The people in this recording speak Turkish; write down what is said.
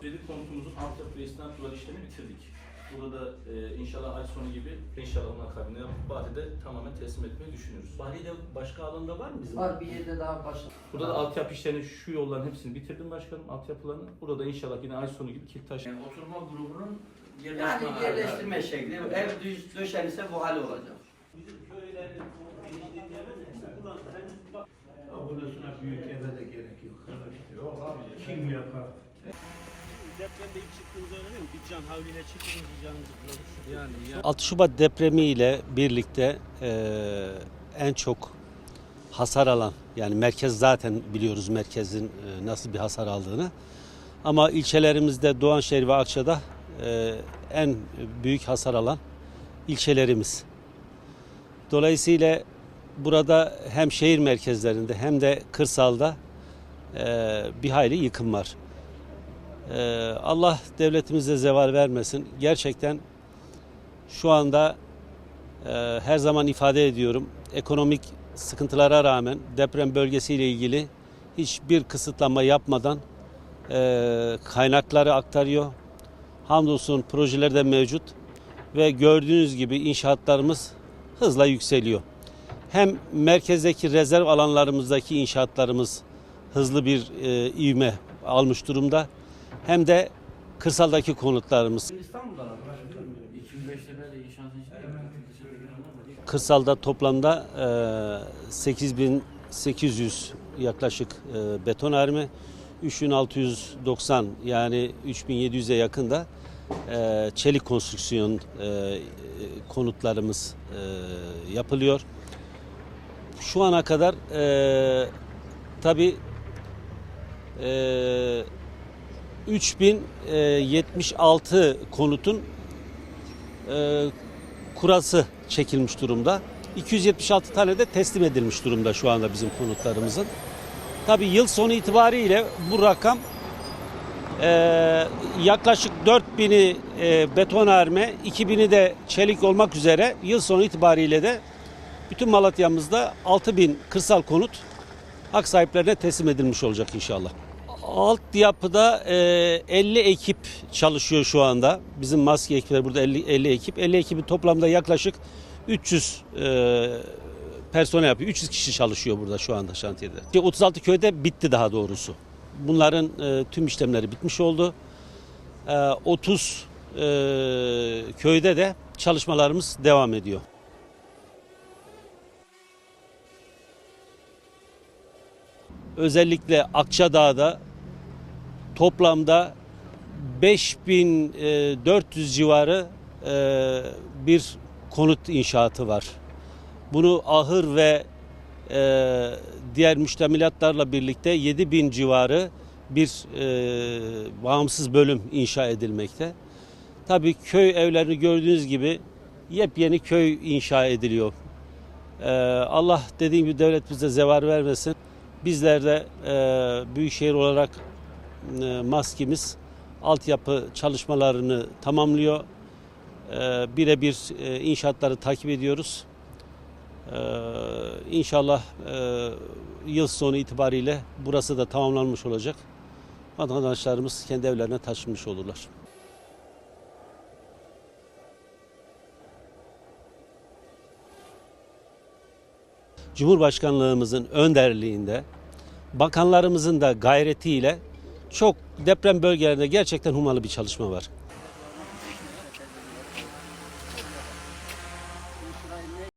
Kredi konutumuzun altyapı ve istinad duvar işlemi bitirdik. Burada da e, inşallah ay sonu gibi inşallah onun akabinde Bahçe'de tamamen teslim etmeyi düşünüyoruz. Bali'de başka alanda var mı bizim? Var bir yerde daha başladı. Burada da altyapı işlerini şu yolların hepsini bitirdim başkanım altyapılarını. Burada da inşallah yine ay sonu gibi kilit taş. Yani oturma grubunun yerleşme Yani yerleştirme şekli. Ev düz döşenirse bu hal olacak. Burasına büyük eve de gerek yok. Yok abi. Kim yapar? Depremde ilk çıktığınızda öyle değil mi? Bir can havliyle çıktınız canınızı bulmuş. Yani, yani 6 Şubat depremiyle birlikte eee, en çok hasar alan yani merkez zaten biliyoruz merkezin eee, nasıl bir hasar aldığını. Ama ilçelerimizde Doğanşehir ve Akça'da eee, en büyük hasar alan ilçelerimiz. Dolayısıyla burada hem şehir merkezlerinde hem de kırsalda eee, bir hayli yıkım var. Eee, Allah devletimize zeval vermesin. Gerçekten şu anda e, her zaman ifade ediyorum ekonomik sıkıntılara rağmen deprem bölgesiyle ilgili hiçbir kısıtlama yapmadan e, kaynakları aktarıyor. Hamdolsun projeler de mevcut ve gördüğünüz gibi inşaatlarımız hızla yükseliyor. Hem merkezdeki rezerv alanlarımızdaki inşaatlarımız hızlı bir e, ivme almış durumda hem de kırsaldaki konutlarımız İstanbul'da var. 2005'te böyle inşaatın içinde Kırsalda toplamda e, 8800 yaklaşık e, betonarme, 3690 yani 3700'e yakın da e, çelik konstrüksiyon e, e, konutlarımız e, yapılıyor. Şu ana kadar e, tabi e, 3076 konutun e, kurası çekilmiş durumda. 276 tane de teslim edilmiş durumda şu anda bizim konutlarımızın. Tabi yıl sonu itibariyle bu rakam e, yaklaşık 4000'i e, betonarme, 2000'i de çelik olmak üzere yıl sonu itibariyle de bütün Malatya'mızda 6000 kırsal konut hak sahiplerine teslim edilmiş olacak inşallah. Alt yapıda e, 50 ekip çalışıyor şu anda. Bizim maske ekipleri burada 50, 50 ekip. 50 ekibin toplamda yaklaşık 300 e, personel yapıyor. 300 kişi çalışıyor burada şu anda şantiyede. 36 köyde bitti daha doğrusu. Bunların e, tüm işlemleri bitmiş oldu. E, 30 e, köyde de çalışmalarımız devam ediyor. Özellikle Akçadağ'da toplamda 5400 civarı e, bir konut inşaatı var. Bunu ahır ve e, diğer müştemilatlarla birlikte 7000 civarı bir e, bağımsız bölüm inşa edilmekte. Tabii köy evlerini gördüğünüz gibi yepyeni köy inşa ediliyor. E, Allah dediğim gibi devlet bize zevar vermesin. Bizler de e, büyükşehir olarak e, maskemiz altyapı çalışmalarını tamamlıyor. E, Birebir e, inşaatları takip ediyoruz. E, İnşallah e, yıl sonu itibariyle burası da tamamlanmış olacak. Vatandaşlarımız kendi evlerine taşınmış olurlar. Cumhurbaşkanlığımızın önderliğinde bakanlarımızın da gayretiyle çok deprem bölgelerinde gerçekten hummalı bir çalışma var.